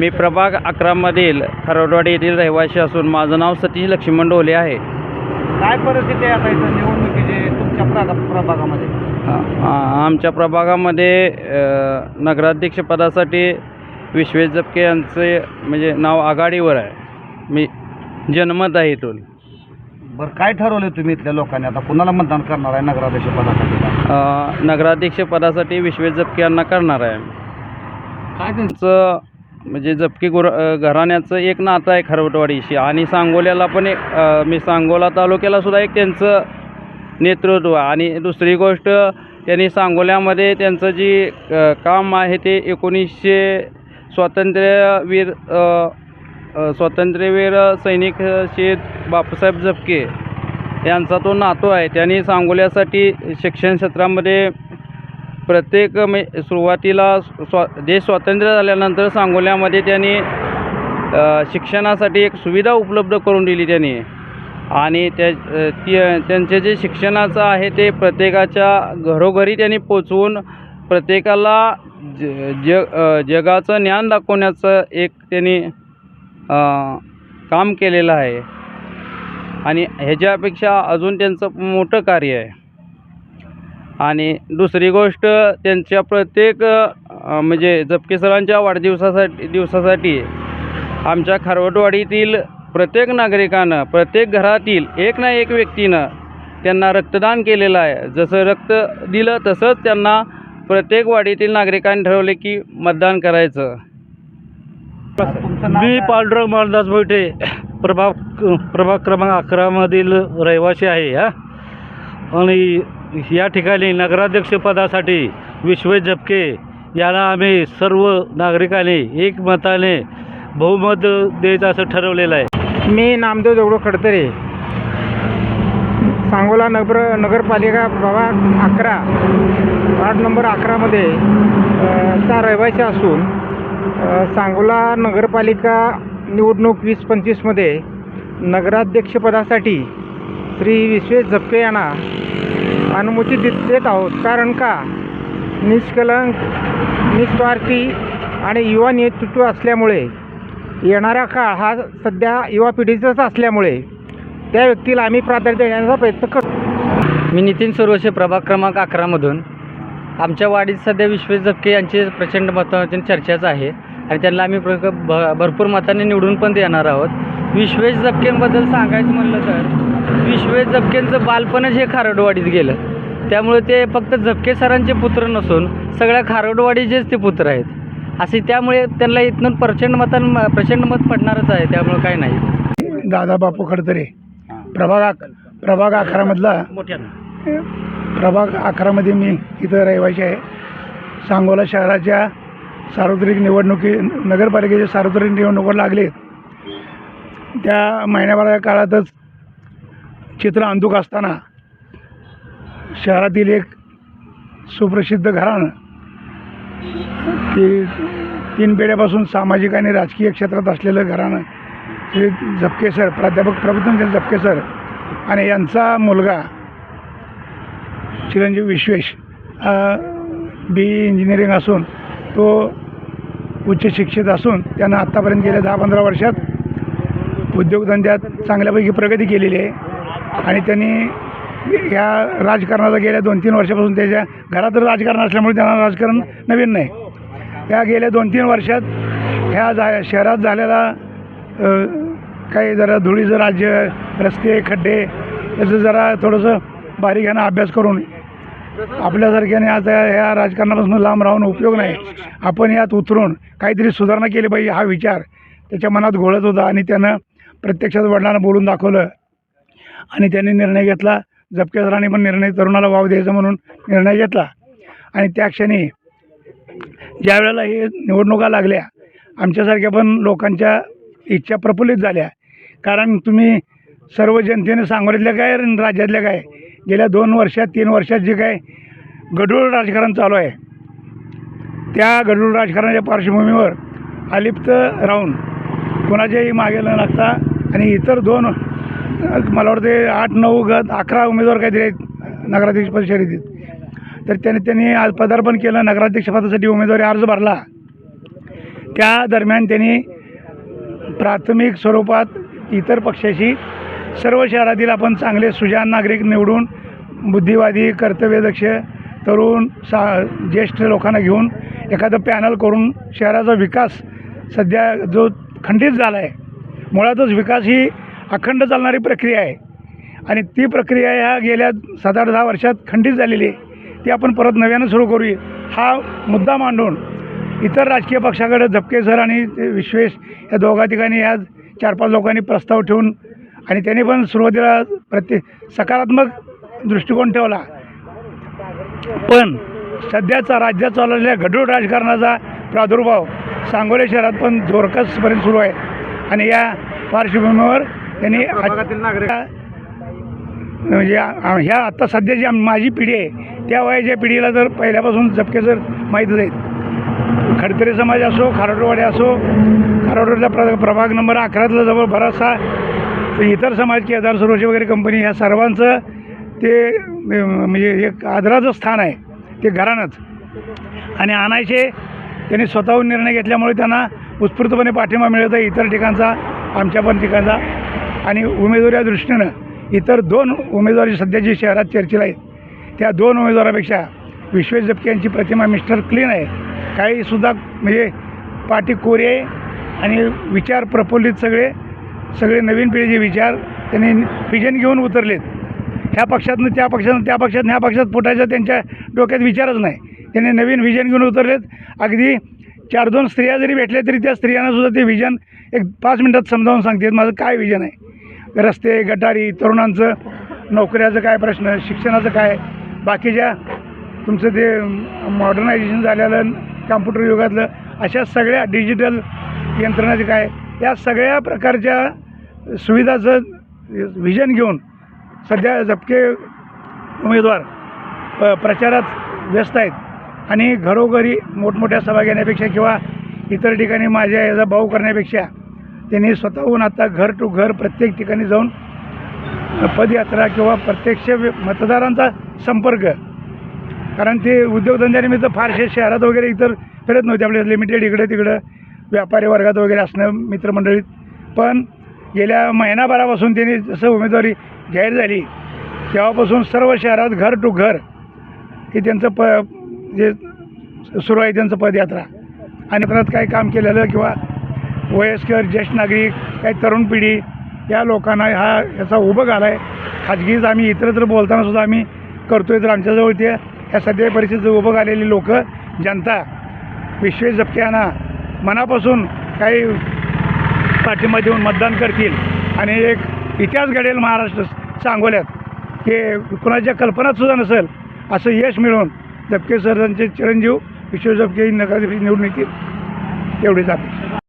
मी प्रभाग अकरामधील खरडवाडी येथील रहिवासी असून माझं नाव सतीश लक्ष्मण डोले आहे. काय परिस्थिती आहे आता इथं निवडणुकीची तुमच्या प्रा- प्रभागामध्ये? आ- आमच्या प्रभागामध्ये अ, नगराध्यक्षपदासाठी विश्वेश जपके यांचे म्हणजे नाव आघाडीवर आहे. मी जन्मत आहे इथून. बरं काय ठरवलं तुम्ही इथल्या लोकांनी? आता कुणाला मतदान करणार आहे नगराध्यक्ष पदासाठी? अ, नगराध्यक्षपदासाठी विश्वेश जपके यांना करणार आहे. काय त्यांचं म्हणजे जपकी गुर घराण्याचं एक नातं आहे खरवटवाडीशी. आणि सांगोल्याला पण एक मी सांगोला तालुक्याला सुद्धा एक त्यांचं नेतृत्व आहे आणि दुसरी गोष्ट त्यांनी सांगोल्यामध्ये त्यांचं जी काम आहे ते एकोणीसशे स्वातंत्र्यवीर स्वातंत्र्यवीर सैनिक शेत बापूसाहेब जपके यांचा तो नातो आहे. त्यांनी सांगोल्यासाठी शिक्षण क्षेत्रामध्ये प्रत्येक म्हणजे सुरुवातीला स्वा देश स्वातंत्र्य झाल्यानंतर सांगोल्यामध्ये त्यांनी शिक्षणासाठी एक सुविधा उपलब्ध करून दिली त्यांनी. आणि त्या ती त्यांचे जे शिक्षणाचं आहे ते प्रत्येकाच्या घरोघरी त्यांनी पोचवून प्रत्येकाला ज जग जगाचं ज्ञान दाखवण्याचं एक त्यांनी काम केलेलं आहे. आणि ह्याच्यापेक्षा अजून त्यांचं मोठं कार्य आहे. आणि दुसरी गोष्ट त्यांच्या प्रत्येक म्हणजे जपके सरांच्या वाढदिवसासाठी दिवसासाठी आमच्या खारवटवाडीतील प्रत्येक नागरिकानं प्रत्येक घरातील एक ना एक व्यक्तीनं त्यांना रक्तदान केलेलं आहे. जसं रक्त दिलं तसंच त्यांना प्रत्येक वाडीतील नागरिकांनी ठरवले की मतदान करायचं. मी? पांडुरंग मानदास मोहिते प्रभाग प्रभाग क्रमांक अकरामधील रहिवासी आहे हा. आणि या ठिकाणी नगराध्यक्षपदासाठी विश्वे झपके याला आम्ही सर्व नागरिकांनी एकमताने बहुमत द्यायचं असं ठरवलेलं आहे. मी नामदेव देवडो खडतरे. सांगोला नगर नगरपालिका प्रभाग अकरा वार्ड नंबर अकरामध्ये चा रहिवासी असून सांगोला नगरपालिका निवडणूक वीस पंचवीसमध्ये नगराध्यक्षपदासाठी श्री विश्वेश झपके यांना अनुमती देत देत आहोत. कारण का? निष्कलंक निस्वार्थी आणि युवा नेतृत्व असल्यामुळे येणारा काळ हा सध्या युवा पिढीचाच असल्यामुळे त्या व्यक्तीला आम्ही प्राधान्य देण्याचा प्रयत्न करतो. मी नितीन सुरवशे प्रभाग क्रमांक अकरामधून आमच्या वाडीत सध्या विश्वेश झपके यांचे प्रचंड मतांची चर्चाच आहे आणि त्यांना आम्ही प्र भ भरपूर मताने निवडून पण देणार आहोत. विश्वेश झपकेंबद्दल सांगायचं म्हणलं तर विश्वेश जपकेंचं बालपणच हे खारडवाडीत गेलं. त्यामुळे ते फक्त जपके सरांचे पुत्र नसून सगळ्या खारडवाडीचेच ते पुत्र आहेत. असे त्यामुळे त्यांना इथून प्रचंड मतां प्रचंड मत पडणारच आहे त्यामुळे काय नाही. दादा बापू खडतरे. प्रभाग प्रभाग अकरामधला. प्रभाग अकरामध्ये मी इथं रहिवासी आहे. सांगोला शहराच्या सार्वत्रिक निवडणुकी नगरपालिकेच्या सार्वत्रिक निवडणुका लागलेत. त्या महिन्याभराच्या काळातच चित्र अंधुक असताना शहरातील एक सुप्रसिद्ध घराणं ते तीन पिढ्यापासून सामाजिक आणि राजकीय क्षेत्रात असलेलं घराणं श्री झपके सर प्राध्यापक प्रबोधनचंद झपके सर आणि यांचा मुलगा चिरंजीव विश्वेश बी इंजिनिअरिंग असून तो उच्च शिक्षित असून त्यानं आत्तापर्यंत गेल्या दहा पंधरा वर्षात उद्योगधंद्यात चांगल्यापैकी प्रगती केलेली आहे. आणि त्यांनी या राजकारणाला गेल्या दोन तीन वर्षापासून त्याच्या घरात राजकारण असल्यामुळे त्यांना राजकारण नवीन नाही. या गेल्या दोन तीन वर्षात ह्या जा शहरात झालेला काही जरा धुळीचं राज्य रस्ते खड्डे याचं जरा थोडंसं बारीकानं अभ्यास करून आपल्यासारख्याने आता ह्या राजकारणापासून लांब राहून उपयोग नाही. आपण यात उतरून काहीतरी सुधारणा केली पाहिजे हा विचार त्याच्या मनात घोळत होता आणि त्यानं प्रत्यक्षात वडिलांना बोलून दाखवलं. आणि त्यांनी निर्णय घेतला. झपके सरांनी पण निर्णय तरुणाला वाव द्यायचा म्हणून निर्णय घेतला. आणि त्या क्षणी ज्या वेळेला हे निवडणुका लागल्या आमच्यासारख्या पण लोकांच्या इच्छा प्रफुल्लित झाल्या. कारण तुम्ही सर्व जनतेने सांगोलीतल्या काय आणि राज्यातल्या काय? गेल्या दोन वर्षात तीन वर्षात जे काय गढूळ राजकारण चालू आहे त्या गढूळ राजकारणाच्या पार्श्वभूमीवर अलिप्त राहून कोणाच्याही मागे न लागता आणि इतर दोन मला वाटते आठ नऊ गत अकरा उमेदवार काहीतरी आहेत नगराध्यक्ष पद शर्यतीत. तर त्याने त्यांनी आज पदार्पण केलं नगराध्यक्षपदासाठी उमेदवारी अर्ज भरला. त्या दरम्यान त्यांनी प्राथमिक स्वरूपात इतर पक्षाशी सर्व शहरातील आपण चांगले सुजान नागरिक निवडून बुद्धिवादी कर्तव्यदक्ष तरुण सा ज्येष्ठ लोकांना घेऊन एखादं पॅनल करून शहराचा विकास सध्या जो खंडित झाला आहे मुळातच विकास ही अखंड चालणारी प्रक्रिया आहे. आणि ती प्रक्रिया ह्या गेल्या सात आठ दहा वर्षात खंडित झालेली आहे. ती आपण परत नव्यानं सुरू करूया. हा मुद्दा मांडून इतर राजकीय पक्षाकडे झपके सर आणि ते विश्वेश या दोघा ठिकाणी या चार पाच लोकांनी प्रस्ताव ठेवून आणि त्यांनी पण सुरुवातीला प्रत्ये सकारात्मक दृष्टिकोन ठेवला. पण सध्याचा राज्यात चालवलेल्या गढूळ राजकारणाचा प्रादुर्भाव सांगोले शहरात पण जोरकसपर्यंत सुरू आहे. आणि या पार्श्वभूमीवर त्यांनी नागरिक म्हणजे ह्या आता सध्याची आम- माझी पिढी आहे त्या वयाच्या पिढीला जर पहिल्यापासून झपके जर माहीतच आहेत खडतरे समाज असो खारोडवाडी असो खारोडचा प्र प्रभाग नंबर अकरातला जवळ बराचसा इतर समाज केदार सरोशी वगैरे कंपनी ह्या सर्वांचं ते म्हणजे एक आदराचं स्थान आहे ते घरानंच आणि आणायचे त्यांनी स्वतःहून निर्णय घेतल्यामुळे त्यांना उत्स्फूर्तपणे पाठिंबा मिळत आहे इतर ठिकाणचा आमच्या पण ठिकाणचा. आणि उमेदवारी या दृष्टीनं इतर दोन उमेदवारी सध्या जी शहरात चर्चेला आहेत. त्या दोन उमेदवारापेक्षा विश्वेश जपके यांची प्रतिमा मिस्टर क्लीन आहे. काहीसुद्धा म्हणजे पाठी कोरी आहे आणि विचार प्रफुल्लित सगळे सगळे नवीन पिढीचे विचार त्यांनी विजन घेऊन उतरलेत. ह्या पक्षातनं त्या पक्षातनं त्या पक्षातनं ह्या पक्षात फुटायचा त्यांच्या डोक्यात विचारच नाही. त्यांनी नवीन विजन घेऊन उतरलेत. अगदी चार दोन स्त्रिया जरी भेटल्या तरी त्या स्त्रियांना सुद्धा ते विजन एक पाच मिनटात समजावून सांगतात माझं काय विजन आहे? रस्ते गटारी तरुणांचं नोकऱ्याचं काय प्रश्न शिक्षणाचं काय बाकीच्या तुमचं ते मॉडर्नायझेशन झालेलं कॉम्प्युटर युगातलं अशा सगळ्या डिजिटल यंत्रणाचे काय या सगळ्या प्रकारच्या सुविधाचं व्हिजन घेऊन सध्या झपके उमेदवार प प्रचारात व्यस्त आहेत. आणि घरोघरी मोठमोठ्या सभा घेण्यापेक्षा किंवा इतर ठिकाणी माझ्या याचा भाऊ करण्यापेक्षा त्यांनी स्वतःहून आता घर टू घर प्रत्येक ठिकाणी जाऊन पदयात्रा किंवा प्रत्यक्ष मतदारांचा संपर्क. कारण ते उद्योगधंद्यानिमित्त फारसे शहरात वगैरे इतर फिरत नव्हते. आपले लिमिटेड इकडं तिकडं व्यापारी वर्गात वगैरे असणं मित्रमंडळीत. पण गेल्या महिनाभरापासून त्यांनी जसं उमेदवारी जाहीर झाली तेव्हापासून सर्व शहरात घर टू घर हे त्यांचं प जे सुरू आहे त्यांचं पदयात्रा. आणि परत काही काम केलेलं किंवा वयस्कर ज्येष्ठ नागरिक काही तरुण पिढी या लोकांना हा याचा उभं आला आहे खाजगीच आम्ही इतरत्र बोलतानासुद्धा आम्ही करतोय तर आमच्याजवळ ते ह्या सध्या परिस्थितीत उभं आलेली लोक जनता विश्वेश झपके यांना मनापासून काही पाठिंबा देऊन मतदान करतील. आणि एक इतिहास घडेल महाराष्ट्र सांगोल्यात की कुणाच्या कल्पनातसुद्धा नसेल असं यश मिळून झपके सरांचे चिरंजीव विश्वजपके झपके नगराध्यक्ष निवडून येतील एवढीच आपले